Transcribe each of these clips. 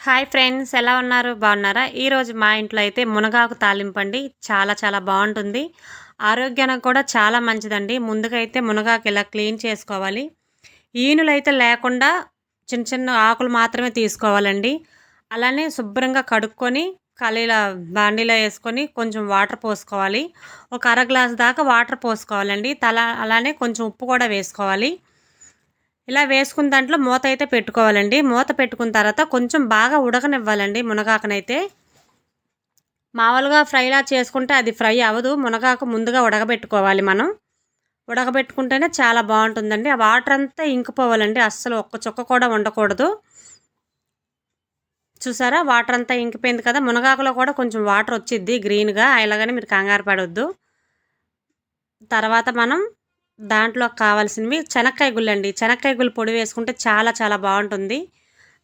Hi friends ఎలా ఉన్నారు? బాగున్నారా? ఈరోజు మా ఇంట్లో అయితే మునగాకు తాలింపండి చాలా చాలా బాగుంటుంది. ఆరోగ్యానికి కూడా చాలా మంచిదండి. ముందుగా అయితే మునగాకు ఇలా క్లీన్ చేసుకోవాలి? ఈనులు అయితే లేకుండా చిన్న చిన్న ఆకులు మాత్రమే తీసుకోవాలండి. అలానే శుభ్రంగా కడుక్కొని కలీల బాండీలో వేసుకొని కొంచెం వాటర్ పోసుకోవాలి. ఒక అర గ్లాస్ దాకా వాటర్ పోసుకోవాలండి. తల అలానే కొంచెం ఉప్పు కూడా వేసుకోవాలి. ఇలా వేసుకున్న దాంట్లో మూత అయితే పెట్టుకోవాలండి. మూత పెట్టుకున్న తర్వాత కొంచెం బాగా ఉడకనివ్వాలండి మునగాకనైతే. మామూలుగా ఫ్రైలా చేసుకుంటే అది ఫ్రై అవ్వదు. మునగాకు ముందుగా ఉడకబెట్టుకోవాలి మనం. ఉడకబెట్టుకుంటేనే చాలా బాగుంటుందండి. ఆ వాటర్ అంతా ఇంకిపోవాలండి. అస్సలు ఒక్క చుక్క కూడా ఉండకూడదు చూసారా? వాటర్ అంతా ఇంకిపోయింది కదా. మునగాకులో కూడా కొంచెం వాటర్ వచ్చిద్ది గ్రీన్గా. అలాగని మీరు కంగారు పడవద్దు తర్వాత మనం దాంట్లో కావాల్సినవి శనక్కాయ గుళ్ళు అండి. శనక్కాయ గుళ్ళు పొడి వేసుకుంటే చాలా చాలా బాగుంటుంది.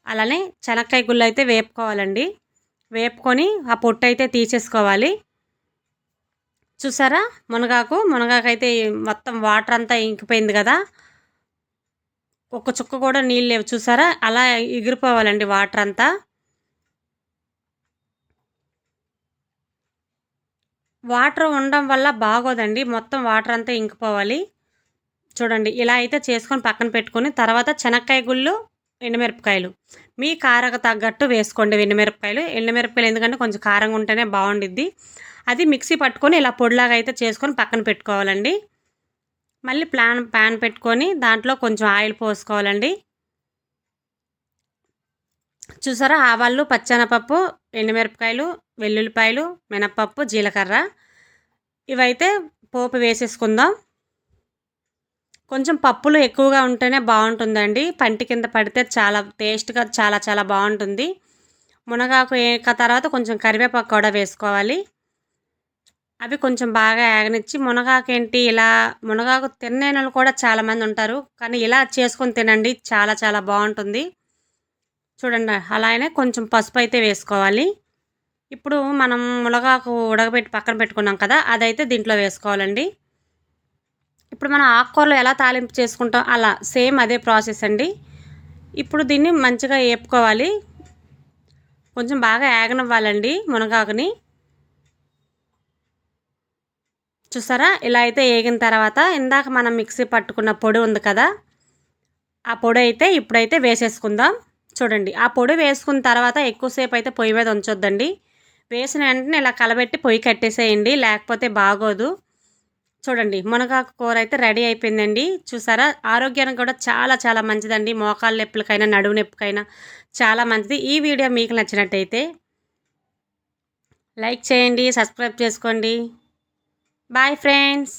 అలానే శనక్కాయ గుళ్ళు అయితే వేపుకోవాలండి. వేపుకొని ఆ పొట్టు అయితే తీసేసుకోవాలి. చూసారా? మునగాకు మునగాకు అయితే మొత్తం వాటర్ అంతా ఇంకిపోయింది కదా. ఒక్క చుక్క కూడా నీళ్ళు లేవు. చూసారా? అలా ఎగిరిపోవాలండి వాటర్ అంతా. వాటర్ ఉండడం వల్ల బాగోదండి. మొత్తం వాటర్ అంతా ఇంకిపోవాలి. చూడండి ఇలా అయితే చేసుకొని పక్కన పెట్టుకొని తర్వాత శనక్కాయ గుళ్ళు ఎండుమిరపకాయలు. మీ కారకు తగ్గట్టు వేసుకోండి ఎండుమిరపకాయలు. ఎండుమిరపకాయలు ఎందుకంటే కొంచెం కారంగా ఉంటేనే బాగుండిద్ది. అది మిక్సీ పట్టుకొని ఇలా పొడిలాగా అయితే చేసుకొని పక్కన పెట్టుకోవాలండి. మళ్ళీ ప్లాన్ ప్యాన్ పెట్టుకొని దాంట్లో కొంచెం ఆయిల్ పోసుకోవాలండి. చూసారా ఆవాళ్ళు పచ్చెనపప్పు ఎండుమిరపకాయలు వెల్లుల్లిపాయలు మినప్పప్పు జీలకర్ర. ఇవైతే పోపు వేసేసుకుందాం. కొంచెం పప్పులు ఎక్కువగా ఉంటేనే బాగుంటుందండి. పంటి కింద పడితే చాలా టేస్ట్గా చాలా చాలా బాగుంటుంది. మునగాకు తర్వాత కొంచెం కరివేపాకు కూడా వేసుకోవాలి. అవి కొంచెం బాగా యాగనిచ్చి మునగాకు ఏంటి ఇలా మునగాకు తినేనలు కూడా చాలామంది ఉంటారు. కానీ ఇలా చేసుకొని తినండి చాలా చాలా బాగుంటుంది. చూడండి అలానే కొంచెం పసుపు అయితే వేసుకోవాలి. ఇప్పుడు మనం మునగాకు ఉడకబెట్టి పక్కన పెట్టుకున్నాం కదా అదైతే దీంట్లో వేసుకోవాలండి. ఇప్పుడు మనం ఆకుకూరలు ఎలా తాలింపు చేసుకుంటాం అలా సేమ్ అదే ప్రాసెస్ అండి. ఇప్పుడు దీన్ని మంచిగా వేపుకోవాలి కొంచెం బాగా ఏగనివ్వాలండి మునగాకుని. చూసారా? ఇలా అయితే వేగిన తర్వాత ఇందాక మనం మిక్సీ పట్టుకున్న పొడి ఉంది కదా ఆ పొడి అయితే ఇప్పుడైతే వేసేసుకుందాం. చూడండి ఆ పొడి వేసుకున్న తర్వాత ఎక్కువసేపు అయితే పొయ్యి మీద ఉంచొద్దండి. వేసిన వెంటనే ఇలా కలబెట్టి పొయ్యి కట్టేసేయండి లేకపోతే బాగోదు. చూడండి మునగాకు కూర అయితే రెడీ అయిపోయిందండి. చూసారా? ఆరోగ్యానికి కూడా చాలా చాలా మంచిదండి. మోకాళ్ళ నొప్పులకైనా నడువు నొప్పికైనా చాలా మంచిది. ఈ వీడియో మీకు నచ్చినట్టయితే లైక్ చేయండి సబ్స్క్రైబ్ చేసుకోండి. Bye friends!